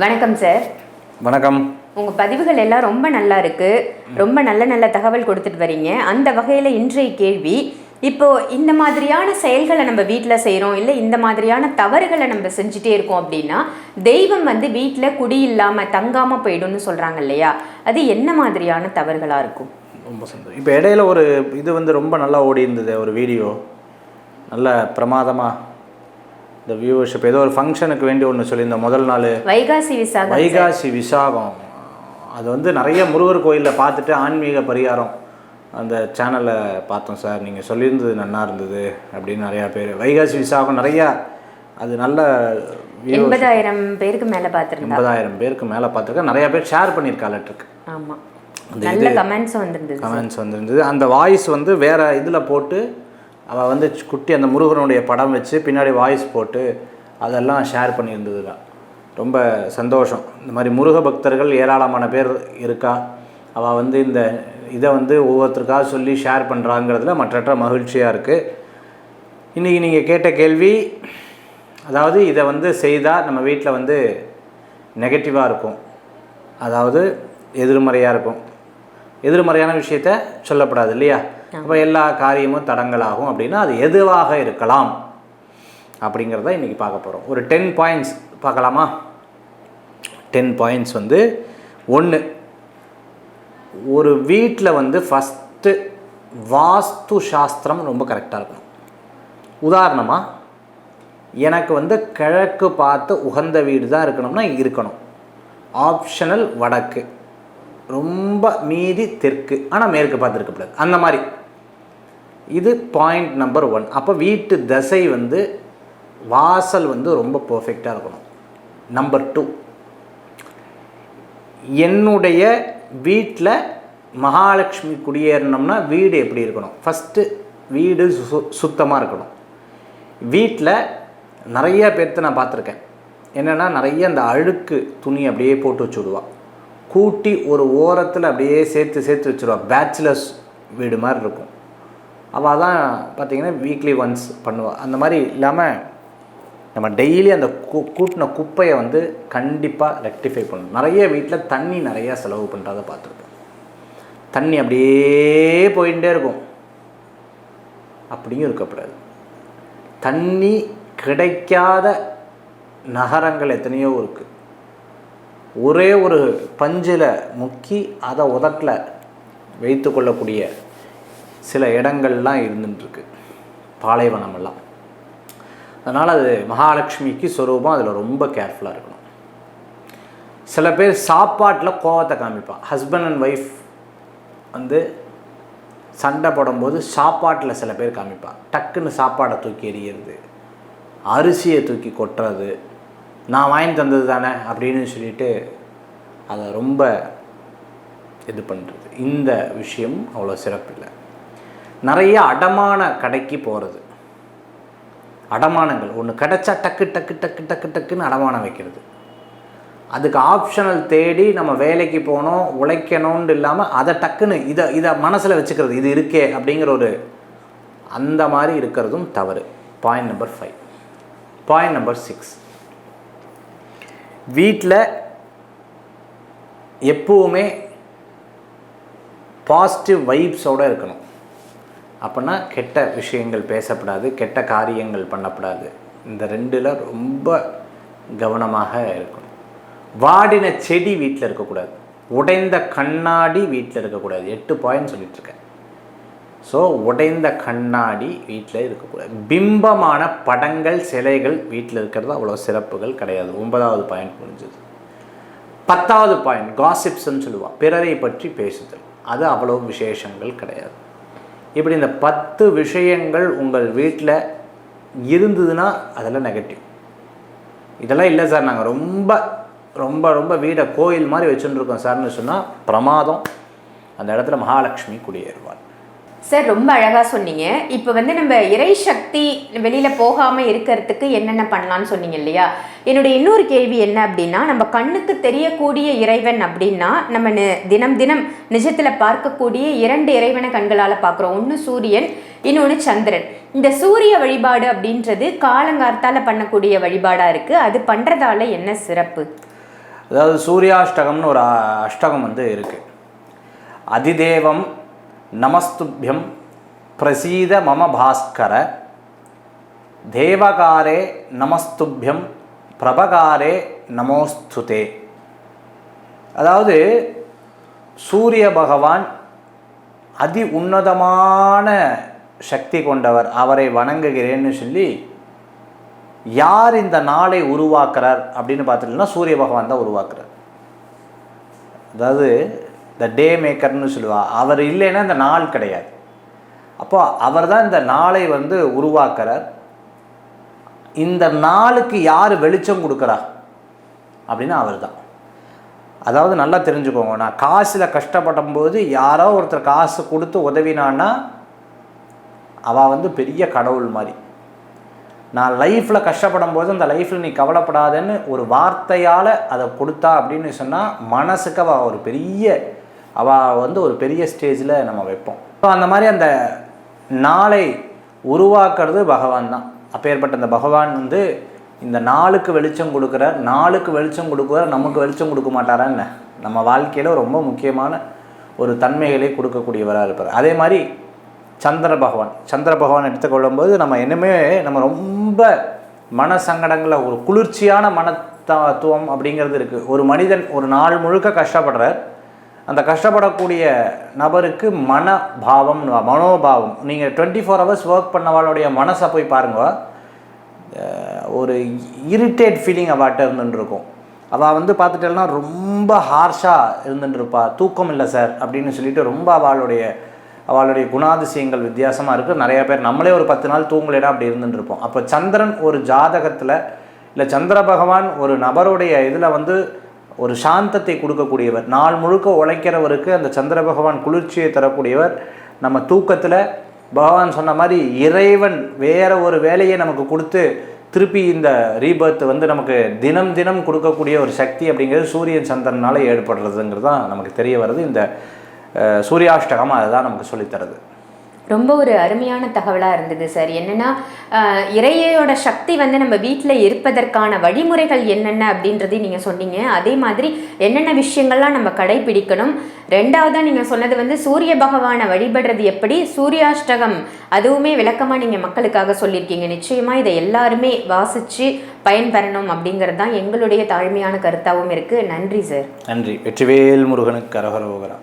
வணக்கம் சார் வணக்கம். உங்கள் பதிவுகள் எல்லாம் ரொம்ப நல்லா இருக்கு. ரொம்ப நல்ல நல்ல தகவல் கொடுத்துட்டு வரீங்க. அந்த வகையில் இன்றைய கேள்வி இப்போ இந்த மாதிரியான செயல்களை நம்ம வீட்டில் செய்கிறோம் இல்லை இந்த மாதிரியான தவறுகளை நம்ம செஞ்சுட்டே இருக்கோம் அப்படின்னா தெய்வம் வந்து வீட்டில் குடி இல்லாமல் தங்காமல் போயிடும்னு சொல்கிறாங்க இல்லையா? அது என்ன மாதிரியான தவறுகளாக இருக்கும்? ரொம்ப சந்தோஷம். இப்போ இடையில ஒரு இது வந்து ரொம்ப நல்லா ஓடி இருந்தது ஒரு வீடியோ. நல்ல பிரமாதமாக இந்த வியூவர்ஷிப் ஏதோ ஒரு ஃபங்க்ஷனுக்கு வேண்டி ஒன்று சொல்லியிருந்தோம் முதல் நாள் வைகாசி விசாகம் வைகாசி விசாகம். அது வந்து நிறைய முருகர் கோயிலில் பார்த்துட்டு ஆன்மீக பரிகாரம் அந்த சேனலை பார்த்தோம் சார். நீங்கள் சொல்லியிருந்தது நல்லா இருந்தது அப்படின்னு நிறையா பேர். வைகாசி விசாகம் நிறையா அது நல்ல எண்பதாயிரம் பேருக்கு மேலே பார்த்துருந்தா. எண்பதாயிரம் பேருக்கு மேலே பார்த்துருக்கேன் நிறையா பேர் ஷேர் பண்ணியிருக்கா லெட்டருக்கு ஆமாம் நல்ல கமெண்ட்ஸும் வந்திருந்தது கமெண்ட்ஸ் வந்திருந்தது. அந்த வாய்ஸ் வந்து வேற இதில் போட்டு அவள் வந்து குட்டி அந்த முருகனுடைய படம் வச்சு பின்னாடி வாய்ஸ் போட்டு அதெல்லாம் ஷேர் பண்ணியிருந்ததுல. ரொம்ப சந்தோஷம். இந்த மாதிரி முருக பக்தர்கள் ஏராளமான பேர் இருக்கா? அவள் வந்து இந்த இதை வந்து ஒவ்வொருத்தருக்காக சொல்லி ஷேர் பண்ணுறாங்கிறதுல மற்றற்ற மகிழ்ச்சியாக இருக்குது இன்றைக்கி நீங்கள் கேட்ட கேள்வி அதாவது இதை வந்து செய்தால் நம்ம வீட்டில் வந்து நெகட்டிவாக இருக்கும். அதாவது எதிர்மறையாக இருக்கும். எதிர்மறையான விஷயத்த சொல்லப்படாது இல்லையா? அப்போ எல்லா காரியமும் தடங்கலாகும் அப்படின்னா அது எதுவாக இருக்கலாம் அப்படிங்கிறத இன்றைக்கி பார்க்க போகிறோம் ஒரு டென் பாயிண்ட்ஸ் பார்க்கலாமா? டென் பாயிண்ட்ஸ் வந்து ஒன்று ஒரு வீட்டில் வந்து ஃபஸ்ட்டு வாஸ்து சாஸ்திரம் ரொம்ப கரெக்டாக இருக்கணும். உதாரணமாக எனக்கு வந்து கிழக்கு பார்த்து உகந்த வீடு தான் இருக்கணும்னா இருக்கணும். ஆப்ஷனல் வடக்கு. ரொம்ப மீதி தெற்கு. ஆனால் மேற்கு பார்த்து இருக்கக்கூடாது அந்த மாதிரி. இது பாயிண்ட் நம்பர் ஒன் அப்போ வீட்டு தசை வந்து வாசல் வந்து ரொம்ப பர்ஃபெக்டாக இருக்கணும். நம்பர் டூ என்னுடைய வீட்டில் மகாலட்சுமி குடியேறணும்னா வீடு எப்படி இருக்கணும்? ஃபஸ்ட்டு வீடு சு சுத்தமாக இருக்கணும். வீட்டில் நிறைய பேர்த்த நான் பார்த்துருக்கேன். என்னென்னா நிறைய அந்த அழுக்கு துணி அப்படியே போட்டு வச்சுடுவா கூட்டி ஒரு ஓரத்தில் அப்படியே சேர்த்து சேர்த்து வச்சுருவா. பேச்சுலர்ஸ் வீடு மாதிரி இருக்கும். அவள் தான் பார்த்திங்கன்னா வீக்லி ஒன்ஸ் பண்ணுவாள் அந்த மாதிரி இல்லாமல் நம்ம டெய்லி அந்த கூ கூட்டின குப்பையை வந்து கண்டிப்பாக ரெக்டிஃபை பண்ணணும். நிறைய வீட்டில் தண்ணி நிறையா செலவு பண்ணுறதை பார்த்துருப்போம். தண்ணி அப்படியே போயிட்டே இருக்கும். அப்படியும் இருக்கக்கூடாது. தண்ணி கிடைக்காத நகரங்கள் எத்தனையோ இருக்குது ஒரே ஒரு பஞ்சில் முக்கி அதை உதட்டில் வைத்து கொள்ளக்கூடிய சில இடங்கள்லாம் இருந்துட்டுருக்கு. பாலைவனமெல்லாம். அதனால் அது மகாலட்சுமிக்கு ஸ்வரூபம் அதில் ரொம்ப கேர்ஃபுல்லாக இருக்கணும். சில பேர் சாப்பாட்டில் கோவத்தை காமிப்பான் ஹஸ்பண்ட் அண்ட் ஒய்ஃப் வந்து சண்டை போடும்போது சாப்பாட்டில் சில பேர் காமிப்பான் டக்குன்னு சாப்பாடை தூக்கி எறிகிறது அரிசியை தூக்கி கொட்டுறது நான் வாங்கி தந்தது தானே? அப்படின்னு சொல்லிட்டு அதை ரொம்ப இது பண்ணுறது இந்த விஷயம் அவ்வளோ சிறப்பில்லை. நிறைய அடமான கடைக்கு போகிறது அடமானங்கள். ஒன்று கிடைச்சா டக்கு டக்கு டக்கு டக்கு டக்குன்னு அடமானம் வைக்கிறது. அதுக்கு ஆப்ஷனல் தேடி நம்ம வேலைக்கு போகணும் உழைக்கணும்னு இல்லாமல் அதை டக்குன்னு இதை இதை மனசில் வச்சுக்கிறது. இது இருக்கே அப்படிங்கிற ஒரு அந்த மாதிரி இருக்கிறதும் தவறு. Point number five point number six வீட்டில் எப்போவுமே பாசிட்டிவ் வைப்ஸோடு இருக்கணும். அப்படின்னா கெட்ட விஷயங்கள் பேசப்படாது கெட்ட காரியங்கள் பண்ணப்படாது. இந்த ரெண்டில் ரொம்ப கவனமாக இருக்கணும். வாடின செடி வீட்டில் இருக்கக்கூடாது. உடைந்த கண்ணாடி வீட்டில் இருக்கக்கூடாது. எட்டு பாயிண்ட் சொல்லிட்டுருக்கேன் ஸோ உடைந்த கண்ணாடி வீட்டில் இருக்கக்கூடாது. பிம்பமான படங்கள் சிலைகள் வீட்டில் இருக்கிறது அவ்வளோ சிறப்புகள் கிடையாது. ஒன்பதாவது பாயிண்ட் முடிஞ்சது. பத்தாவது பாயிண்ட் காசிப்ஸ்ன்னு சொல்லுவாள் பிறரை பற்றி பேசுதல். அது அவ்வளோ விசேஷங்கள் கிடையாது. இப்படி இந்த பத்து விஷயங்கள் உங்கள் வீட்டில் இருந்ததுன்னா அதெல்லாம் நெகட்டிவ் இதெல்லாம் இல்லை சார். நாங்கள் ரொம்ப ரொம்ப ரொம்ப வீடை கோயில் மாதிரி வச்சுட்டு சார்னு சொன்னால் பிரமாதம். அந்த இடத்துல மகாலட்சுமி குடியேறுவார் சார் ரொம்ப அழகாக சொன்னீங்க. இப்போ வந்து நம்ம இறை சக்தி வெளியில் போகாமல் இருக்கிறதுக்கு என்னென்ன பண்ணலாம்னு சொன்னீங்க இல்லையா? என்னுடைய இன்னொரு கேள்வி என்ன அப்படின்னா நம்ம கண்ணுக்கு தெரியக்கூடிய இறைவன் அப்படின்னா நம்ம நி- தினம் தினம் நிஜத்தில் பார்க்கக்கூடிய இரண்டு இறைவனை கண்களால் பார்க்குறோம். ஒன்று சூரியன் இன்னொன்று சந்திரன். இந்த சூரிய வழிபாடு அப்படின்றது காலங்கார்த்தால் பண்ணக்கூடிய வழிபாடாக இருக்குது அது பண்ணுறதால என்ன சிறப்பு? அதாவது சூர்யாஷ்டகம்னு ஒரு அஷ்டகம் வந்து இருக்குது அதிதேவம் நமஸ்துபியம் பிரசீத மம பாஸ்கர தேவகாரே நமஸ்துபியம் பிரபகாரே நமோஸ்துதே. அதாவது சூரிய பகவான் அதி உன்னதமான சக்தி கொண்டவர் அவரை வணங்குகிறேன்னு சொல்லி யார் இந்த நாளை உருவாக்குறார் அப்படின்னு பார்த்துட்டீங்கன்னா சூரிய பகவான் தான் உருவாக்குறார். அதாவது த டே மேக்கர்னு சொல்லுவாள் அவர் இல்லைன்னா இந்த நாள் கிடையாது. அப்போ அவர் தான் இந்த நாளை வந்து உருவாக்குறார். இந்த நாளுக்கு யார் வெளிச்சம் கொடுக்குறா? அப்படின்னா அவர் தான். அதாவது நல்லா தெரிஞ்சுக்கோங்க. நான் காசில் கஷ்டப்படும் போது யாரோ ஒருத்தர் காசு கொடுத்து உதவினான்னா அவள் வந்து பெரிய கடவுள் மாதிரி. நான் லைஃப்பில் கஷ்டப்படும் போது அந்த லைஃப்பில் நீ கவலைப்படாதன்னு ஒரு வார்த்தையால் அதை கொடுத்தா அப்படின்னு சொன்னால் மனசுக்கு அவள் ஒரு பெரிய அவள் வந்து ஒரு பெரிய ஸ்டேஜில் நம்ம வைப்போம். ஸோ அந்த மாதிரி அந்த நாளை உருவாக்குறது பகவான் தான். அப்பேற்பட்ட அந்த பகவான் வந்து இந்த நாளுக்கு வெளிச்சம் கொடுக்குறார் நாளுக்கு வெளிச்சம் கொடுக்குறார் நமக்கு வெளிச்சம் கொடுக்க மாட்டாரா என்ன? நம்ம வாழ்க்கையில் ரொம்ப முக்கியமான ஒரு தன்மைகளை கொடுக்கக்கூடியவராக இருப்பார். அதே மாதிரி சந்திர பகவான். சந்திர பகவான் எடுத்துக்கொள்ளும்போது நம்ம என்னமே நம்ம ரொம்ப மன சங்கடங்களில் ஒரு குளிர்ச்சியான மனத்தத்துவம் அப்படிங்கிறது இருக்குது ஒரு மனிதன் ஒரு நாள் முழுக்க கஷ்டப்படுறார். அந்த கஷ்டப்படக்கூடிய நபருக்கு மனபாவம் மனோபாவம். நீங்கள் டுவெண்ட்டி ஃபோர் ஹவர்ஸ் ஒர்க் பண்ணவாளுடைய மனசை போய் பாருங்க. ஒரு இரிட்டேட் ஃபீலிங் அவாட்ட இருந்துருக்கும். அவள் வந்து பார்த்துட்டேன்னா ரொம்ப ஹார்ஷாக இருந்துட்டுருப்பா தூக்கம் இல்லை சார் அப்படின்னு சொல்லிட்டு ரொம்ப அவளுடைய அவளுடைய குணாதிசயங்கள் வித்தியாசமாக இருக்குது நிறைய பேர் நம்மளே ஒரு பத்து நாள் தூங்கலைடா அப்படி இருந்துருப்போம் அப்போ சந்திரன் ஒரு ஜாதகத்தில் இல்லை சந்திர பகவான் ஒரு நபருடைய இதில் வந்து ஒரு சாந்தத்தை கொடுக்கக்கூடியவர். நாள் முழுக்க உழைக்கிறவருக்கு அந்த சந்திர பகவான் குளிர்ச்சியை தரக்கூடியவர். நம்ம தூக்கத்தில் பகவான் சொன்ன மாதிரி இறைவன் வேற ஒரு வேலையை நமக்கு கொடுத்து திருப்பி இந்த ரீபர்த் வந்து நமக்கு தினம் தினம் கொடுக்கக்கூடிய ஒரு சக்தி அப்படிங்கிறது சூரியன் சந்திரனால் ஏற்படுறதுங்கிறது தான் நமக்கு தெரிய வருது. இந்த சூரியாஷ்டகம் அதுதான் நமக்கு சொல்லித் தருது ரொம்ப ஒரு அருமையான தகவலாக இருந்தது சார். என்னென்னா இறையோட சக்தி வந்து நம்ம வீட்டில் இருப்பதற்கான வழிமுறைகள் என்னென்ன அப்படின்றதையும் நீங்கள் சொன்னீங்க. அதே மாதிரி என்னென்ன விஷயங்கள்லாம் நம்ம கடைபிடிக்கணும். ரெண்டாவதாக நீங்கள் சொன்னது வந்து சூரிய பகவானை வழிபடுறது எப்படி? சூர்யாஷ்டகம் அதுவுமே விளக்கமாக நீங்கள் மக்களுக்காக சொல்லியிருக்கீங்க. நிச்சயமாக இதை எல்லாருமே வாசித்து பயன்பெறணும் அப்படிங்கிறது தான் எங்களுடைய தாழ்மையான கருத்தாகவும் இருக்குது நன்றி சார். நன்றி. வெற்றிவேல் முருகனுக்கு கரகரோகரா